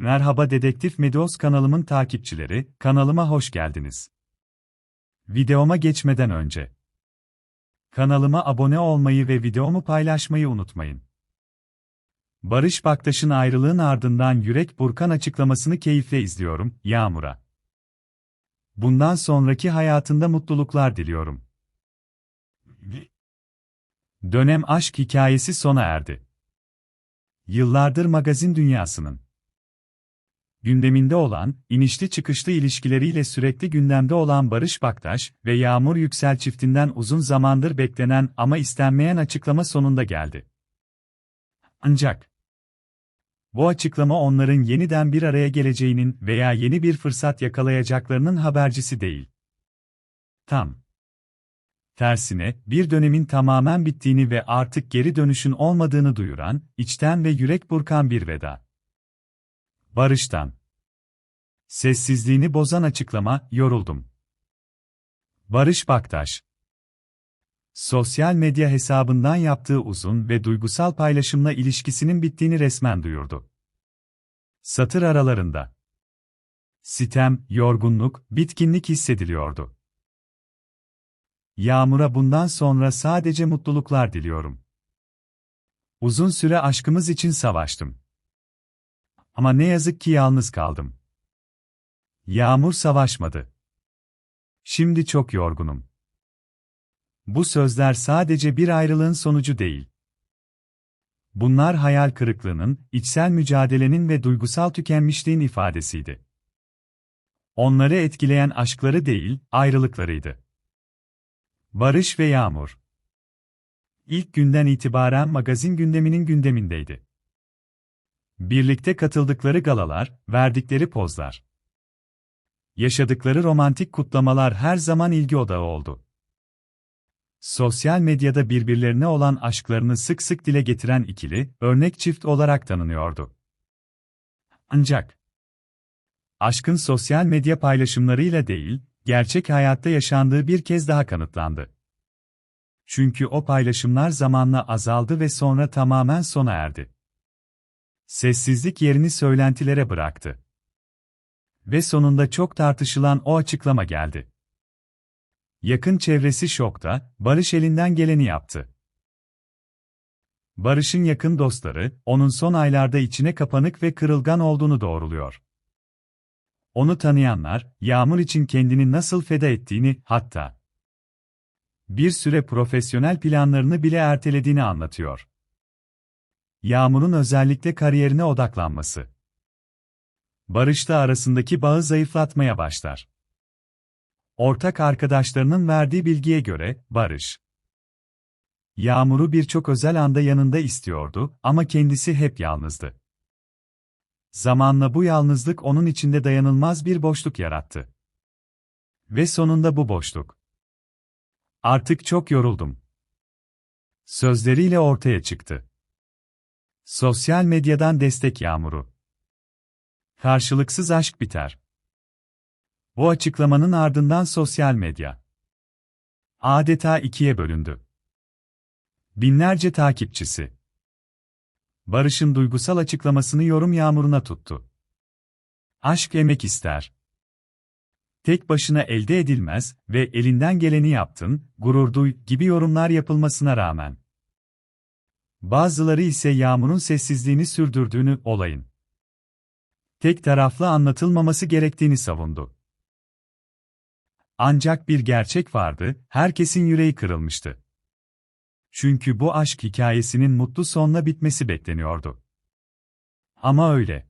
Merhaba Dedektif Medos kanalımın takipçileri, kanalıma hoş geldiniz. Videoma geçmeden önce kanalıma abone olmayı ve videomu paylaşmayı unutmayın. Barış Baktaş'ın ayrılığın ardından Yürek Burkan açıklamasını keyifle izliyorum, Yağmur'a. Bundan sonraki hayatında mutluluklar diliyorum. Dönem aşk hikayesi sona erdi. Yıllardır magazin dünyasının gündeminde olan, inişli çıkışlı ilişkileriyle sürekli gündemde olan Barış Baktaş ve Yağmur Yüksel çiftinden uzun zamandır beklenen ama istenmeyen açıklama sonunda geldi. Ancak bu açıklama onların yeniden bir araya geleceğinin veya yeni bir fırsat yakalayacaklarının habercisi değil. Tam Tersine, bir dönemin tamamen bittiğini ve artık geri dönüşün olmadığını duyuran, içten ve yürek burkan bir veda. Barış'tan. Sessizliğini bozan açıklama, yoruldum. Barış Baktaş. Sosyal medya hesabından yaptığı uzun ve duygusal paylaşımla ilişkisinin bittiğini resmen duyurdu. Satır aralarında. Sitem, yorgunluk, bitkinlik hissediliyordu. Yağmur'a bundan sonra sadece mutluluklar diliyorum. Uzun süre aşkımız için savaştım. Ama ne yazık ki yalnız kaldım. Yağmur savaşmadı. Şimdi çok yorgunum. Bu sözler sadece bir ayrılığın sonucu değil. Bunlar hayal kırıklığının, içsel mücadelenin ve duygusal tükenmişliğin ifadesiydi. Onları etkileyen aşkları değil, ayrılıklarıydı. Barış ve Yağmur İlk günden itibaren magazin gündeminin gündemindeydi. Birlikte katıldıkları galalar, verdikleri pozlar. Yaşadıkları romantik kutlamalar her zaman ilgi odağı oldu. Sosyal medyada birbirlerine olan aşklarını sık sık dile getiren ikili, örnek çift olarak tanınıyordu. Ancak, aşkın sosyal medya paylaşımlarıyla değil, gerçek hayatta yaşandığı bir kez daha kanıtlandı. Çünkü o paylaşımlar zamanla azaldı ve sonra tamamen sona erdi. Sessizlik yerini söylentilere bıraktı. Ve sonunda çok tartışılan o açıklama geldi. Yakın çevresi şokta, Barış elinden geleni yaptı. Barış'ın yakın dostları, onun son aylarda içine kapanık ve kırılgan olduğunu doğruluyor. Onu tanıyanlar, Yağmur için kendini nasıl feda ettiğini, hatta bir süre profesyonel planlarını bile ertelediğini anlatıyor. Yağmur'un özellikle kariyerine odaklanması. Barış'ta arasındaki bağı zayıflatmaya başlar. Ortak arkadaşlarının verdiği bilgiye göre, Barış, Yağmur'u birçok özel anda yanında istiyordu ama kendisi hep yalnızdı. Zamanla bu yalnızlık onun içinde dayanılmaz bir boşluk yarattı. Ve sonunda bu boşluk. Artık çok yoruldum. Sözleriyle ortaya çıktı. Sosyal medyadan destek yağmuru. Karşılıksız aşk biter. Bu açıklamanın ardından sosyal medya adeta ikiye bölündü. Binlerce takipçisi Barış'ın duygusal açıklamasını yorum yağmuruna tuttu. Aşk emek ister. Tek başına elde edilmez ve elinden geleni yaptın, gurur duy gibi yorumlar yapılmasına rağmen. Bazıları ise Yağmur'un sessizliğini sürdürdüğünü, olayın tek taraflı anlatılmaması gerektiğini savundu. Ancak bir gerçek vardı, herkesin yüreği kırılmıştı. Çünkü bu aşk hikayesinin mutlu sonla bitmesi bekleniyordu. Ama öyle